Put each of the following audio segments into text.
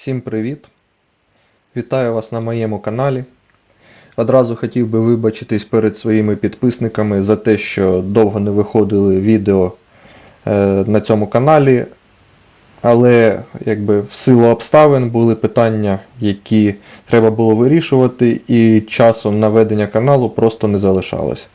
Всім привіт! Вітаю вас на моєму каналі. Одразу хотів би вибачитись перед своїми підписниками за те, що довго не виходили відео е, на цьому каналі. Але якби в силу обставин були питання, які треба було вирішувати, і часом на ведення каналу просто не залишалось.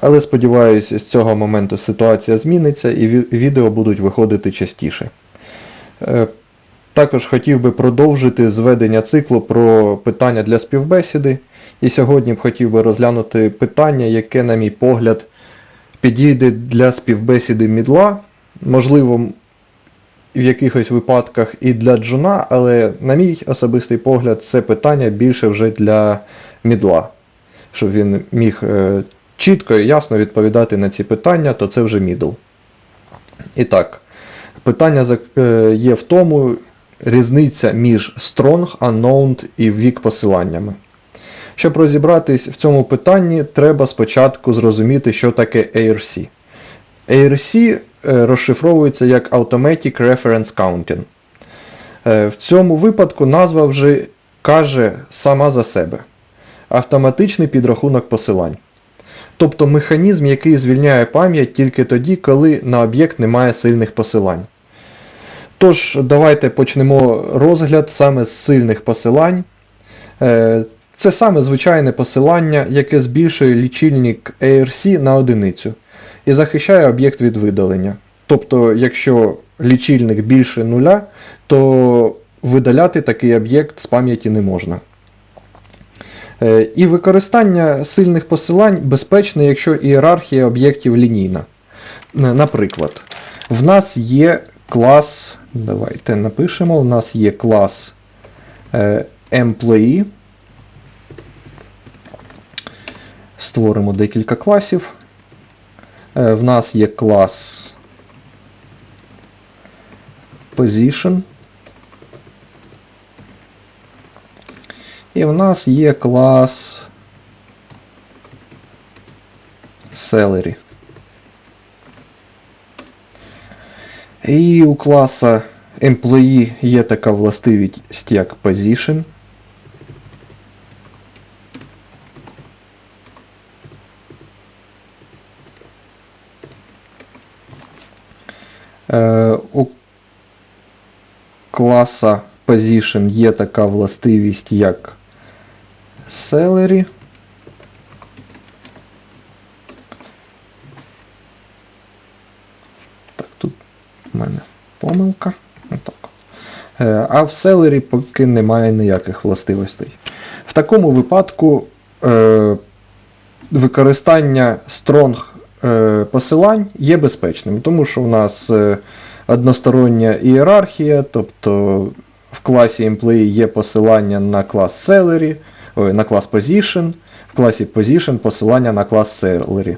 Але сподіваюся, з цього моменту ситуація зміниться і відео будуть виходити частіше. Також хотів би продовжити зведення циклу про питання для співбесіди. І сьогодні б хотів би розглянути питання, яке, на мій погляд, підійде для співбесіди мідла. Можливо, в якихось випадках і для джуна, але, на мій особистий погляд, це питання більше вже для мідла. Щоб він міг е, чітко і ясно відповідати на ці питання, то це вже мідл. І так, питання е, є в тому, різниця між strong, unknown і weak посиланнями. Щоб розібратись в цьому питанні, треба спочатку зрозуміти, що таке ARC. ARC е, розшифровується як Automatic Reference Counting. Е, В цьому випадку назва вже каже сама за себе. Автоматичний підрахунок посилань. Тобто механізм, який звільняє пам'ять тільки тоді, коли на об'єкт немає сильних посилань. Тож, давайте почнемо розгляд саме з сильних посилань. Е, Це саме звичайне посилання, яке збільшує лічильник ARC на одиницю і захищає об'єкт від видалення. Тобто, якщо лічильник більше нуля, то видаляти такий об'єкт з пам'яті не можна. Е, І використання сильних посилань безпечне, якщо ієрархія об'єктів лінійна. Наприклад, в нас є клас, давайте напишемо, в нас є клас е, employee. Створимо декілька класів. Е, В нас є клас position. І в нас є клас salary. І у класа employee є така властивість як position. Е, у класа position є така властивість як salary. Мене помилка. Отак. Е, А в селері поки немає ніяких властивостей. В такому випадку е, використання strong е, посилань є безпечним, тому що у нас одностороння ієрархія, тобто в класі employee є посилання на клас salary, ой, на клас position, в класі position посилання на клас salary.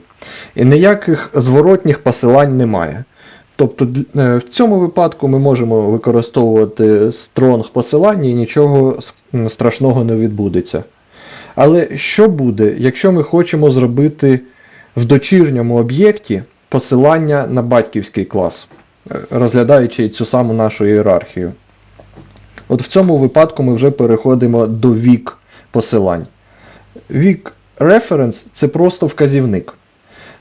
І ніяких зворотніх посилань немає. Тобто е, в цьому випадку ми можемо використовувати strong посилання і нічого страшного не відбудеться. Але що буде, якщо ми хочемо зробити в дочірньому об'єкті посилання на батьківський клас, е, розглядаючи цю саму нашу ієрархію? От в цьому випадку ми вже переходимо до вік посилань. Вік reference це просто вказівник.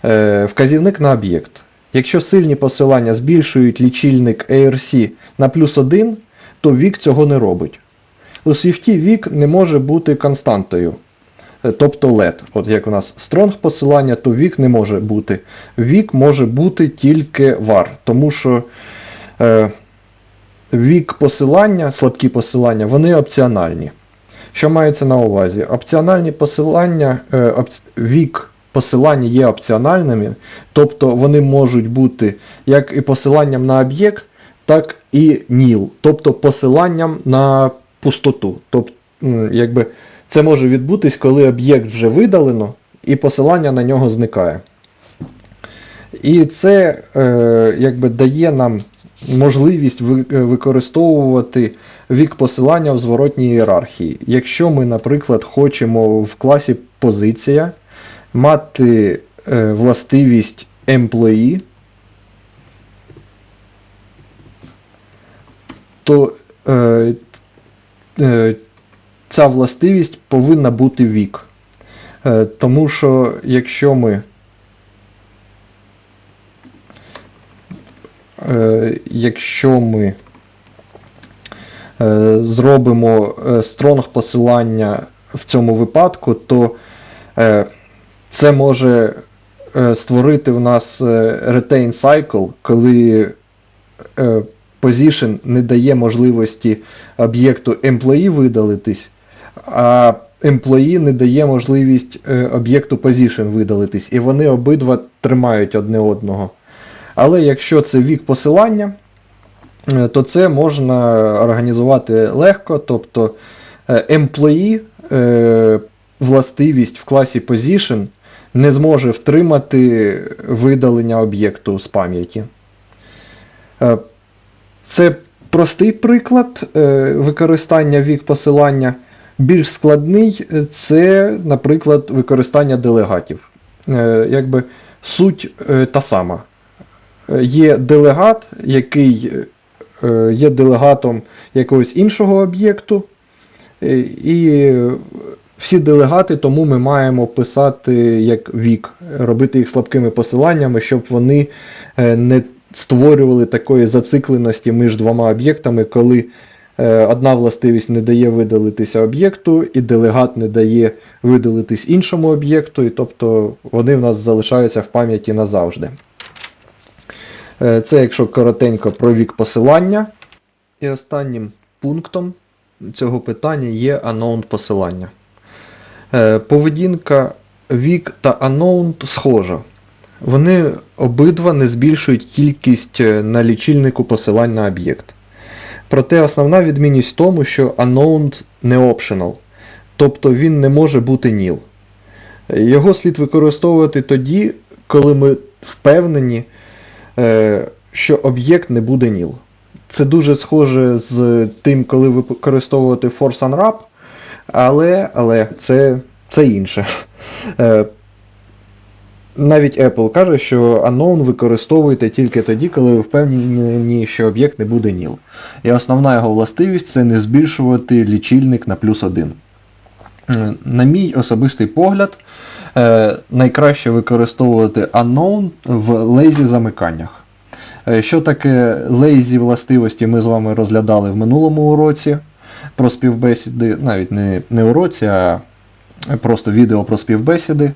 Е, Вказівник на об'єкт. Якщо сильні посилання збільшують лічильник ARC на плюс 1, то вік цього не робить. У Swift вік не може бути константою. Е, Тобто LED. От як у нас strong посилання, то вік не може бути. Вік може бути тільки var, тому що е, вік посилання, слабкі посилання, вони опціональні. Що мається на увазі? Опціональні посилання, е, опц- вік посилання є опціональними, тобто вони можуть бути як і посиланням на об'єкт, так і nil, тобто посиланням на пустоту. Тобто, якби це може відбутись, коли об'єкт вже видалено і посилання на нього зникає. І це е, якби дає нам можливість е, використовувати вік посилання в зворотній ієрархії. Якщо ми, наприклад, хочемо в класі позиція мати е, властивість employee, то е, ця властивість повинна бути вік. Е, Тому що якщо ми е, якщо ми е, зробимо е, стронг посилання в цьому випадку, то е, це може е, створити в нас е, retain cycle, коли е, position не дає можливості об'єкту employee видалитись, а employee не дає можливість об'єкту position видалитись, і вони обидва тримають одне одного. Але якщо це вік посилання, то це можна організувати легко, тобто employee властивість в класі position не зможе втримати видалення об'єкту з пам'яті. Е, Це простий приклад е, використання вік посилання. Більш складний це, наприклад, використання делегатів. Е, Якби суть та сама. Є делегат, який є делегатом якогось іншого об'єкту, і всі делегати, тому ми маємо писати як вік, робити їх слабкими посиланнями, щоб вони е, не створювали такої зацикленості між двома об'єктами, коли е, одна властивість не дає видалитися об'єкту, і делегат не дає видалитись іншому об'єкту, і тобто вони в нас залишаються в пам'яті назавжди. Е, Це якщо коротенько про вік посилання. І останнім пунктом цього питання є unknown посилання. Е, Поведінка вік та unknown схожа. Вони обидва не збільшують кількість е, на лічильнику посилань на об'єкт. Проте основна відмінність в тому, що unknown не optional, тобто він не може бути nil. Його слід використовувати тоді, коли ми впевнені, е, що об'єкт не буде nil. Це дуже схоже з тим, коли ви використовуєте force unwrap, але, але це, це інше. Е, Навіть Apple каже, що unknown використовуєте тільки тоді, коли ви впевнені, що об'єкт не буде nil. І основна його властивість це не збільшувати лічильник на плюс 1. Е, На мій особистий погляд, е, найкраще використовувати unknown в lazy замиканнях. Що таке lazy властивості, ми з вами розглядали в минулому уроці про співбесіди, навіть не, не уроці, а просто відео про співбесіди,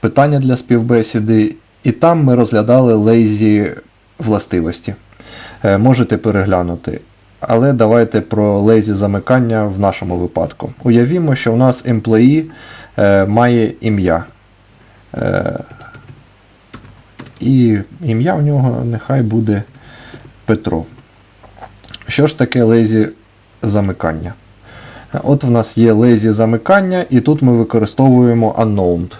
питання для співбесіди, і там ми розглядали lazy властивості. Е, Можете переглянути. Але давайте про lazy замикання в нашому випадку. Уявімо, що у нас employee е, має ім'я. Е, і ім'я в нього нехай буде Петро. Що ж таке lazy замикання? От в нас є lazy замикання, і тут ми використовуємо unknown.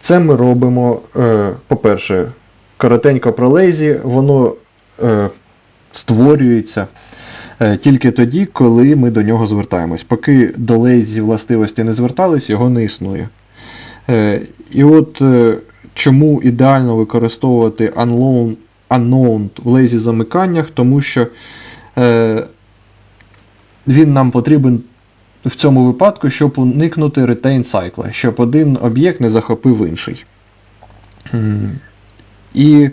Це ми робимо, е, по-перше, коротенько про lazy, воно е, створюється е, тільки тоді, коли ми до нього звертаємось. Поки до lazy властивості не звертались, його не існує. І от чому ідеально використовувати unknown, в lazy замиканнях, тому що він нам потрібен в цьому випадку, щоб уникнути retain cycle, щоб один об'єкт не захопив інший. І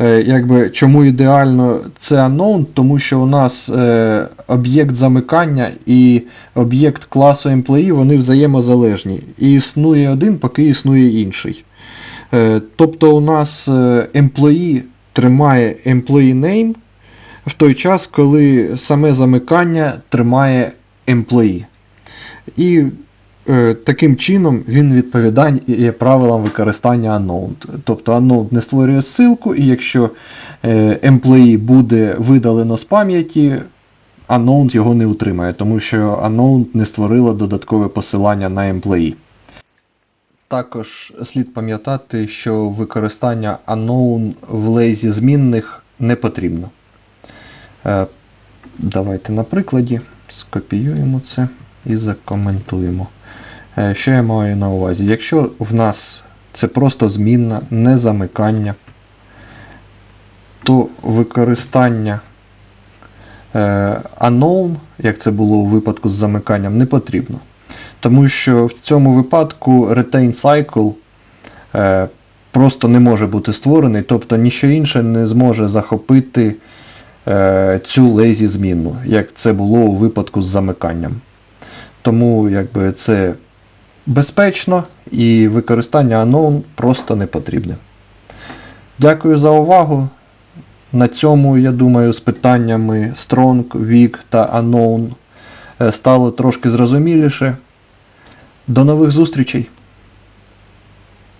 е, якби, чому ідеально це unknown, тому що у нас е, об'єкт замикання і об'єкт класу employee вони взаємозалежні. І існує один, поки існує інший. Е, тобто у нас е, employee тримає employee name в той час, коли саме замикання тримає employee. І е, таким чином він відповідає правилам використання unknown. Тобто unknown не створює ссылку, і якщо е, employee буде видалено з пам'яті, unknown його не утримає, тому що unknown не створило додаткове посилання на employee. Також слід пам'ятати, що використання unknown в lazy змінних не потрібно. Е, Давайте на прикладі скопіюємо це і закоментуємо. Е, Що я маю на увазі? Якщо в нас це просто змінна, не замикання, то використання е, unknown, як це було у випадку з замиканням, не потрібно. Тому що в цьому випадку retain cycle просто не може бути створений, тобто ніщо інше не зможе захопити цю lazy змінну, як це було у випадку з замиканням. Тому якби це безпечно і використання unknown просто не потрібне. Дякую за увагу. На цьому, я думаю, з питаннями Strong, Weak та Unknown е, стало трошки зрозуміліше. До нових зустрічей!